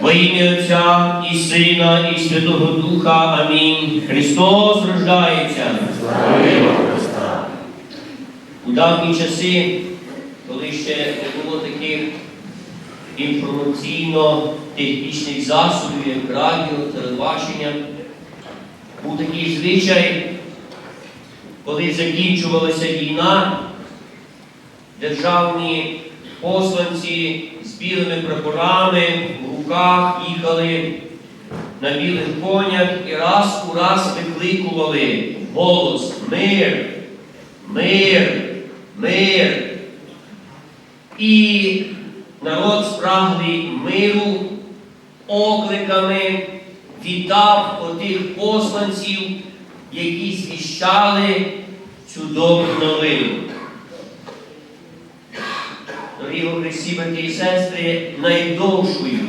Во ім'я Отця і Сина, і Святого Духа. Амінь. Христос рождається. У давні часи, коли ще не було таких інформаційно-технічних засобів, як радіо, телебачення, був такий звичай, коли закінчувалася війна, державні посланці з білими прапорами руках їхали на білих конях і раз у раз викликували голос Мир, мир, мир. І народ спраглий миру окликами вітав отих посланців, які звіщали цю добру новину. Дорогі Христі, брати і сестри, найдовшою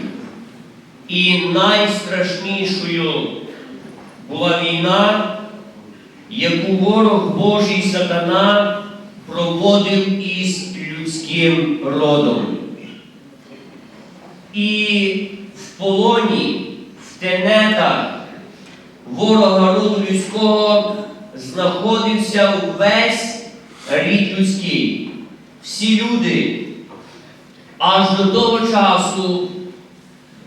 і найстрашнішою була війна, яку ворог Божий сатана проводив із людським родом. І в полоні, в тенетах ворога роду людського знаходився увесь рід людський. Всі люди аж до того часу,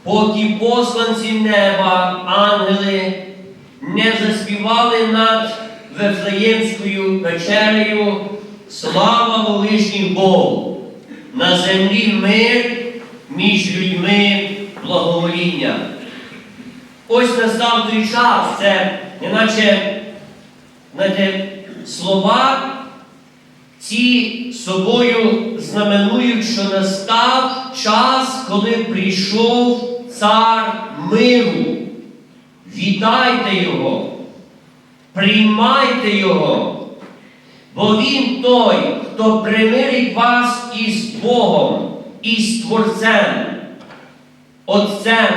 поки посланці неба, ангели, не заспівали над Вифлеємською вечерею Слава Волишній Богу! На землі мир між людьми благовоління. Ось настав той час, це неначе слова ці собою знаменують, що настав час, коли прийшов цар миру. Вітайте Його, приймайте Його, бо Він той, хто примирить вас із Богом, із Творцем, Отцем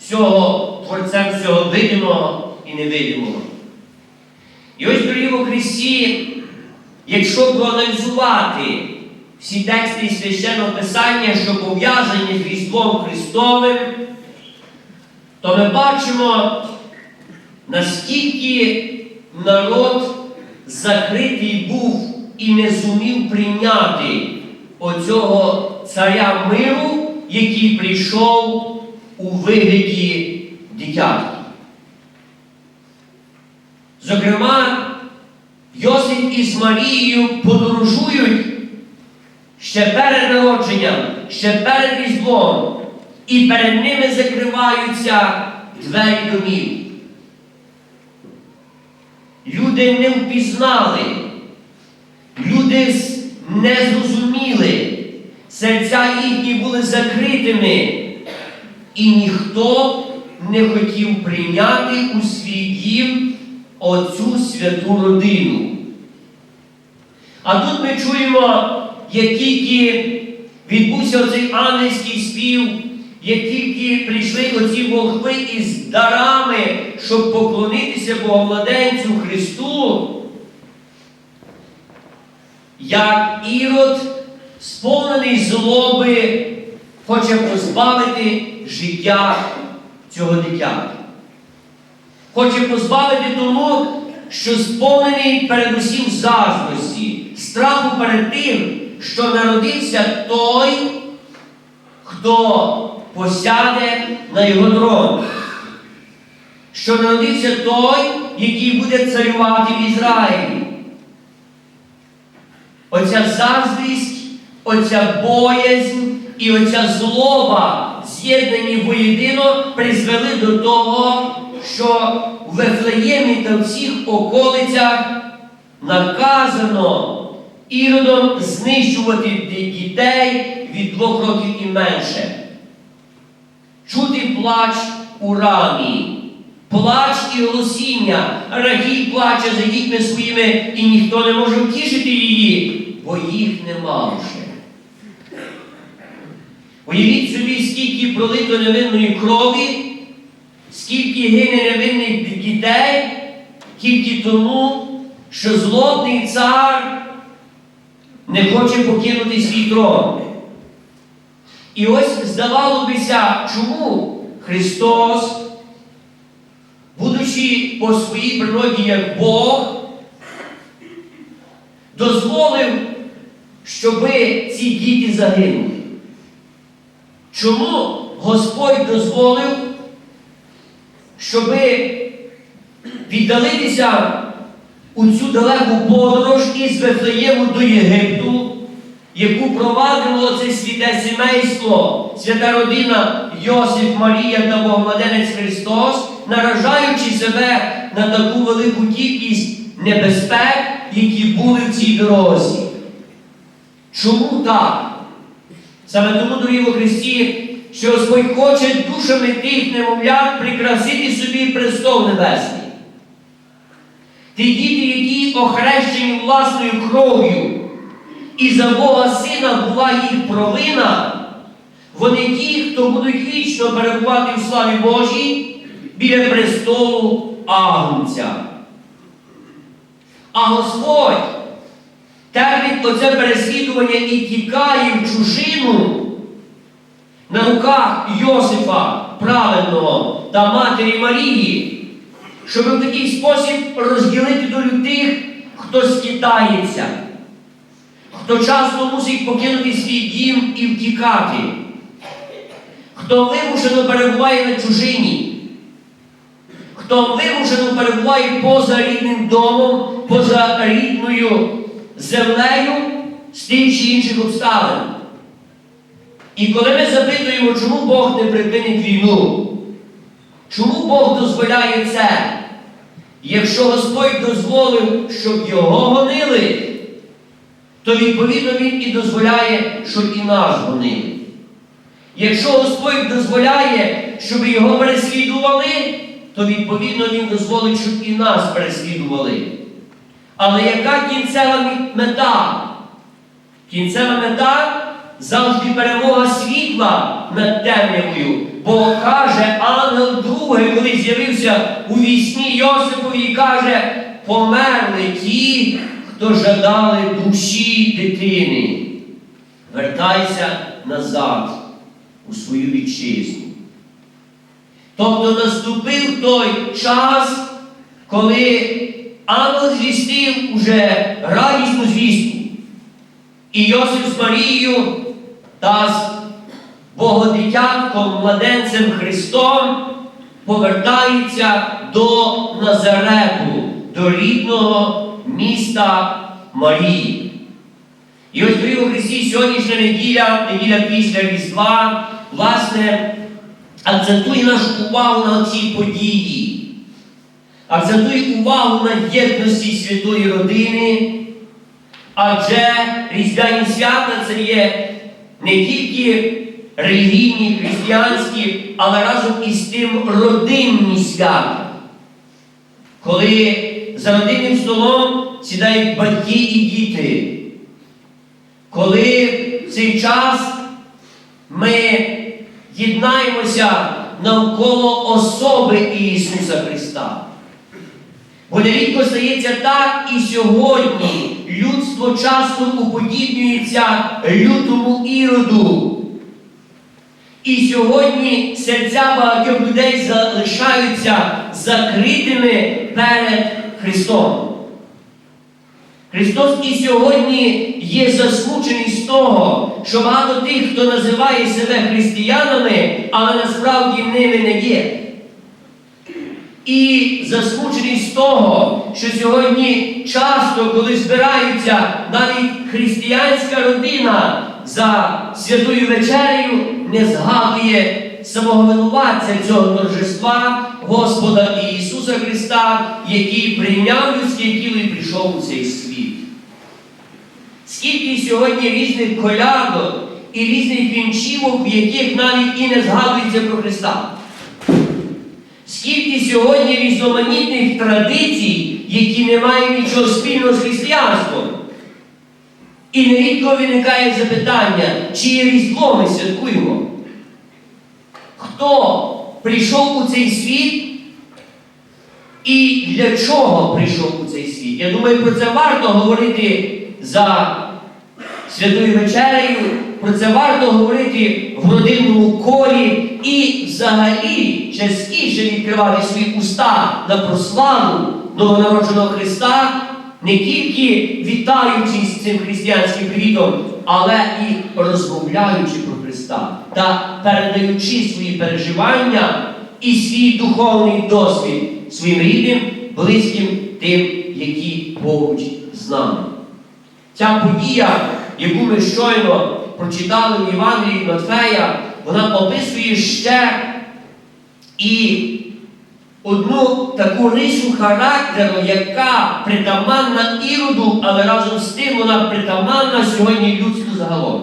всього, Творцем всього видимого і невидимого. І ось, дорогі у Христі, якщо проаналізувати всі тексти священного Писання, що пов'язані з Різдвом Христовим, то ми бачимо, наскільки народ закритий був і не зумів прийняти оцього царя миру, який прийшов у вигляді дитятки. Зокрема, Йосип із Марією подорожують ще перед народженням, ще перед Різдвом, і перед ними закриваються двері домів. Люди не впізнали, люди не зрозуміли, серця їхні були закритими, і ніхто не хотів прийняти у свій дім оцю святу родину. А тут ми чуємо, як тільки відбувся оцей ангельський спів, як тільки прийшли оці волхви із дарами, щоб поклонитися Боговладенцю Христу, як Ірод, сповнений злоби, хоче позбавити життя цього дитя. Хоче позбавити тому, що сповнений передусім заздрості, страху перед тим, що народився той, хто посяде на його трон. Що народився той, який буде царювати в Ізраїлі. Оця заздрість, оця боязнь і оця злоба, з'єднані воєдино, призвели до того, що в Вифлеємі та всіх околицях наказано іродом знищувати дітей від двох років і менше. Чути плач у рамі, плач і голосіння. Рагій плаче за дітьми своїми, і ніхто не може втішити її, бо їх нема вже. Уявіть собі, скільки пролито невинної крові, скільки гине невинних дітей, тільки тому, що злобний цар не хоче покинути свій трон. І ось здавалося, чому Христос, будучи по своїй природі як Бог, дозволив, щоби ці діти загинули. Чому Господь дозволив, щоби віддалитися у цю далеку подорож із Вифлеєму до Єгипту, яку провадило це святе сімейство, свята родина Йосиф, Марія та Богомладенець Христос, наражаючи себе на таку велику кількість небезпек, які були в цій дорозі. Чому так? Саме тому, дорогі Христі, що Господь хоче душами тих немовлят прикрасити собі престол небесний. Ті діти, які охрещені власною кров'ю, і за Бога Сина була їх провина, вони ті, хто будуть вічно перебувати в славі Божій біля престолу Агнця. А Господь терпить оце переслідування і тікає в чужину на руках Йосифа праведного та матері Марії, щоб в такий спосіб розділити долю тих, хто скитається, хто часто мусить покинути свій дім і втікати, хто вимушено перебуває на чужині, хто вимушено перебуває поза рідним домом, поза рідною землею з тих чи інших обставин. І коли ми запитуємо, чому Бог не припинить війну, чому Бог дозволяє це? Якщо Господь дозволив, щоб його гонили, то відповідно Він і дозволяє, щоб і нас гонили. Якщо Господь дозволяє, щоб його переслідували, то відповідно Він дозволить, щоб і нас переслідували. Але яка кінцева мета? Кінцева мета завжди перемога світла над темрявою. Бо каже ангел другий, коли з'явився у вісні Йосипові, каже, померли ті, хто жадали душі дитини. Вертайся назад у свою вітчизну. Тобто наступив той час, коли ангел звістив уже радісну звістку. І Йосип з Марією та з Богодитятком, младенцем Христом повертаються до Назарету, до рідного міста Марії. І ось у Христі сьогоднішня неділя, неділя після Різдва, власне, акцентує нашу увагу на цій події, акцентує увагу на єдності святої родини. Адже різдвяні свята це є не тільки релігійні, християнські, але разом із тим родинні свята. Коли за родинним столом сідають батьки і діти. Коли в цей час ми єднаємося навколо особи Ісуса Христа. Бо нерідко стається так і сьогодні людство часто уподібнюється лютому іроду. І сьогодні серця багатьох людей залишаються закритими перед Христом. Христос і сьогодні є засмучений з того, що багато тих, хто називає себе християнами, але насправді ними не є. І засмучений з того, що сьогодні часто, коли збираються навіть християнська родина за святою вечерею, не згадує самого винуватця цього торжества Господа Ісуса Христа, який прийняв людське тіло і прийшов у цей світ. Скільки сьогодні різних колядок і різних вінчівок, в яких навіть і не згадується про Христа. Скільки сьогодні різноманітних традицій, які не мають нічого спільного з християнством. І нерідко виникає запитання, чиє різдво ми святкуємо? Хто прийшов у цей світ і для чого прийшов у цей світ? Я думаю, про це варто говорити за святою вечерею, про це варто говорити в родинному колі і взагалі частіше відкривати свої уста на прославу новонародженого Христа, не тільки вітаючись цим християнським привітом, але і розмовляючи про Христа та передаючи свої переживання і свій духовний досвід своїм рідним, близьким, тим, які поруч з нами. Ця подія, яку ми щойно прочитали в Євангелії Матфея, вона описує ще і одну таку рису характеру, яка притаманна іроду, але разом з тим вона притаманна сьогодні людству загалом.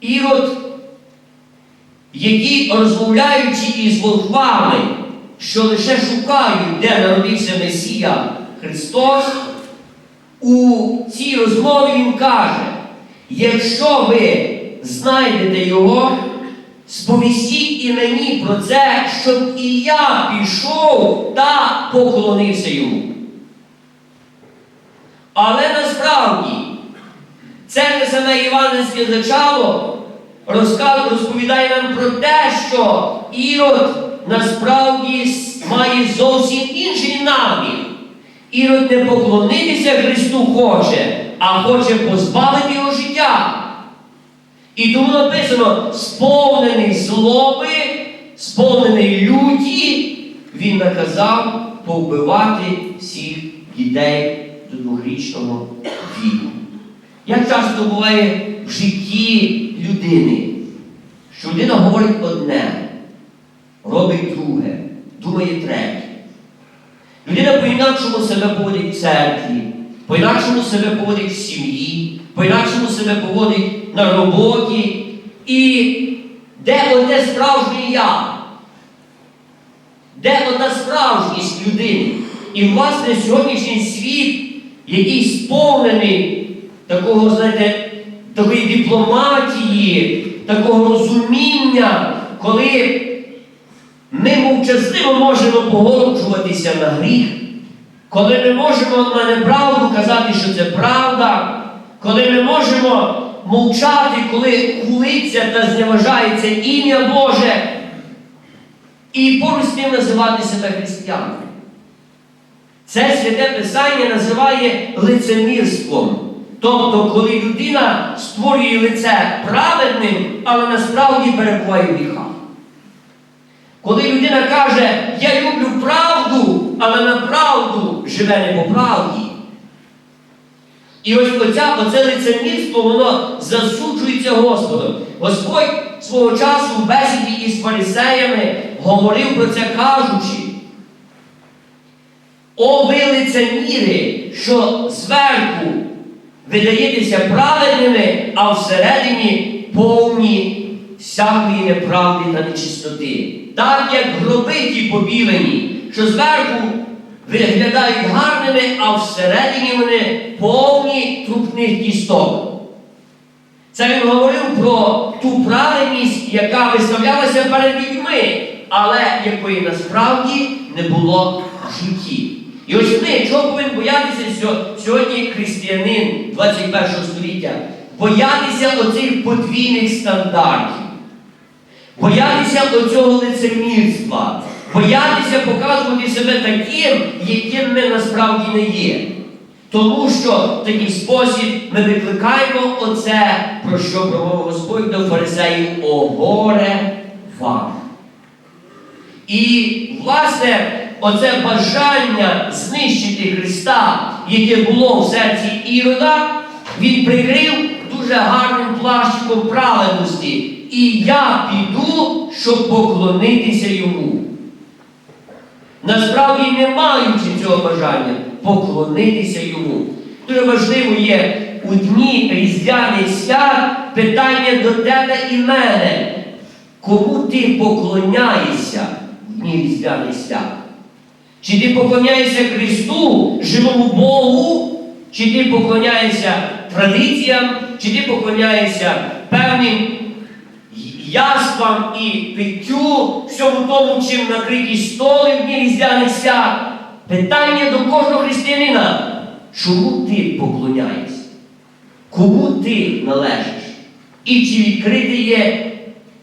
Ірод, який, розмовляючи із волхвами, що лише шукають, де народився Месія Христос, у цій розмові він каже, якщо ви знайдете його, сповістіть і мені про це, щоб і я пішов та поклонився йому. Але насправді це не саме Іванівське зачало розповідає нам про те, що Ірод насправді має зовсім інший намір. Ірод не поклонитися Христу хоче, а хоче позбавити його життя. І тому написано, сповнений злоби, сповнений люті, він наказав повбивати всіх дітей до двохрічного віку. Як часто буває в житті людини, що людина говорить одне, робить друге, думає третє. Людина по-інакшому себе поводить в церкві, по-інакшому себе поводить в сім'ї, по-інакшому себе поводить на роботі. І де оте справжнє я? Де ота справжність людини? І власне сьогоднішній світ, який сповнений такого, знаєте, такої дипломатії, такого розуміння, коли ми мовчазливо можемо погоджуватися на гріх, коли ми можемо на неправду казати, що це правда, коли ми можемо мовчати, коли хулиться та зневажається ім'я Боже, і поруч з тим називати себе християнами. Це святе Писання називає лицемірством. Тобто, коли людина створює лице праведним, але насправді перебуває в гріхах. Коли людина каже, я люблю правду, але на правду живе не по правді. І ось оця, оце лицемірство, воно засуджується Господом. Господь свого часу в бесіді із фарисеями говорив про це, кажучи. О, ви лицеміри, що зверху видаєтеся праведними, а всередині повні всякої неправди та нечистоти. Так як гроби ті побілені, що зверху виглядають гарними, а всередині вони повні трупних кісток. Це він говорив про ту праведність, яка виставлялася перед людьми, але якої насправді не було в житті. І ось ми, чого повинен боятися сьогодні християнин 21 століття? Боятися оцих подвійних стандартів, боятися оцього лицемірства, боятися показувати себе таким, яким ми насправді не є. Тому що в такий спосіб ми викликаємо оце, про що промовив Господь до фарисеїв, о горе вам. І, власне, оце бажання знищити Христа, яке було в серці Ірода, він прикрив дуже гарним плащиком праведності. І я піду, щоб поклонитися йому. Насправді не маючи цього бажання поклонитися йому. Дуже важливо є у дні різдвяних свят питання до тебе і мене. Кому ти поклоняєшся в дні різдвяних свят? Чи ти поклоняєшся Христу, живому Богу, чи ти поклоняєшся традиціям, чи ти поклоняєшся певним яствам і питтю, всьому тому, чим накриті столи в дні різдвяних. Питання до кожного християнина. Чому ти поклоняєшся? Кому ти належиш? І чи відкрите є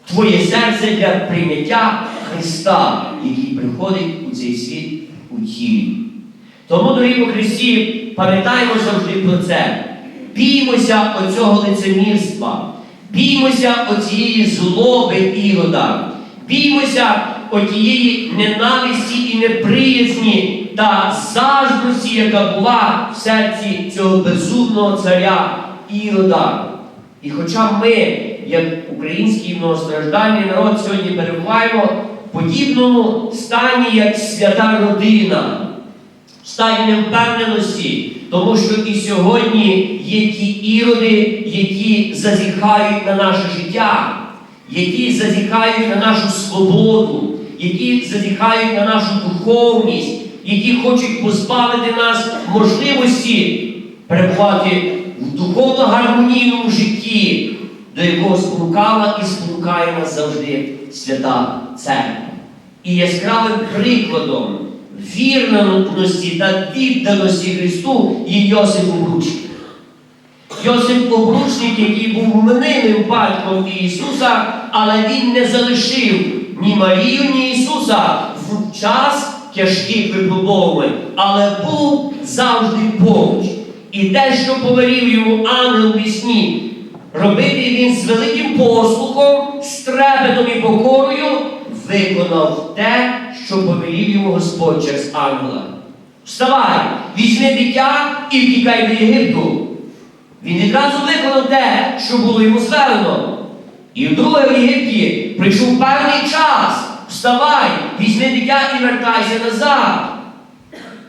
твоє серце для прийняття Христа, який приходить у цей світ у тілі. Тому, дорогі по Христі, пам'ятаємо завжди про це. Біймося оцього лицемірства, біймося оцієї злоби ірода, біймося отієї ненависті і неприязні та заздрості, яка була в серці цього безумного царя Ірода. І хоча ми, як український многостраждальний народ, сьогодні перебуваємо в подібному стані, як свята родина, в стані невпевненості, тому що і сьогодні є ті іроди, які зазіхають на наше життя, які зазіхають на нашу свободу, які зазіхають на нашу духовність, які хочуть позбавити нас можливості перебувати в духовно гармонійному житті, до якого спонукала і спонукає нас завжди свята церква. І яскравим прикладом вірності та відданості Христу є Йосип Обручник. Йосип Обручник, який був мнимим батьком Ісуса, але він не залишив ні Марію, ні Ісуса в час тяжких випробовувань, але був завжди поруч. І те, що повелів йому ангел у вісні, робити він з великим послухом, з трепетом і покорою, виконав те, що повелів йому Господь через ангела. Вставай, візьми дитя і втікай до Єгипту. Він відразу виконав те, що було йому звелено. І вдруге в Єгипті прийшов певний час. Вставай, візьми дитя і вертайся назад.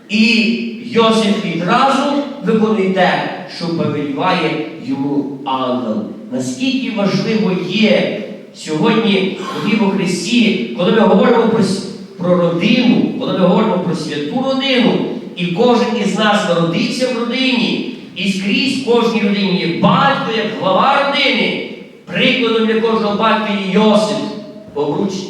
І Йосиф відразу виконує те, що повеліває йому ангел. Наскільки важливо є сьогодні у Христі, коли ми говоримо про, про родину, коли ми говоримо про святу родину, і кожен із нас народився в родині, і скрізь кожній родині є батько, як глава родини. Прикладом для кожного батька є Йосип, обручник.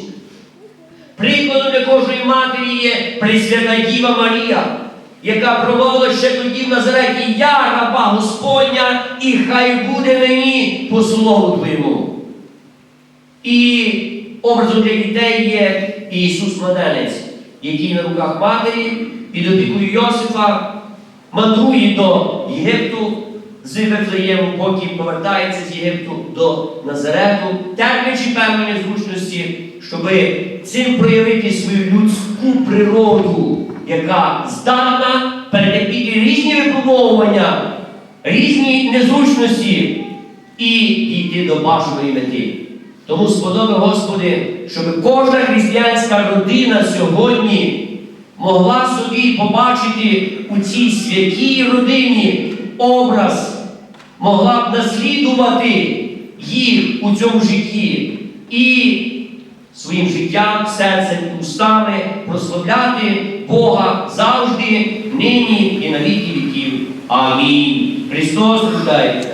Прикладом для кожної матері є Пресвята Діва Марія, яка промовила ще тоді в Назареті Я раба Господня, і хай буде мені по слову Твоєму. І образом для дітей є Ісус Младенець, який на руках матері під опікою Йосифа мандрує до Єгипту з Вифлеєму, поки повертається з Єгипту до Назарету, терплячи певні незручності, щоб цим проявити свою людську природу, яка здатна перетерпіти різні випробовування, різні незручності і дійти до бажаної мети. Тому сподоби, Господи, щоб кожна християнська родина сьогодні могла собі побачити у цій святій родині образ, могла б наслідувати їх у цьому житті і своїм життям, серцем устами прославляти Бога завжди, нині і на віки віків. Амінь. Христос рождається.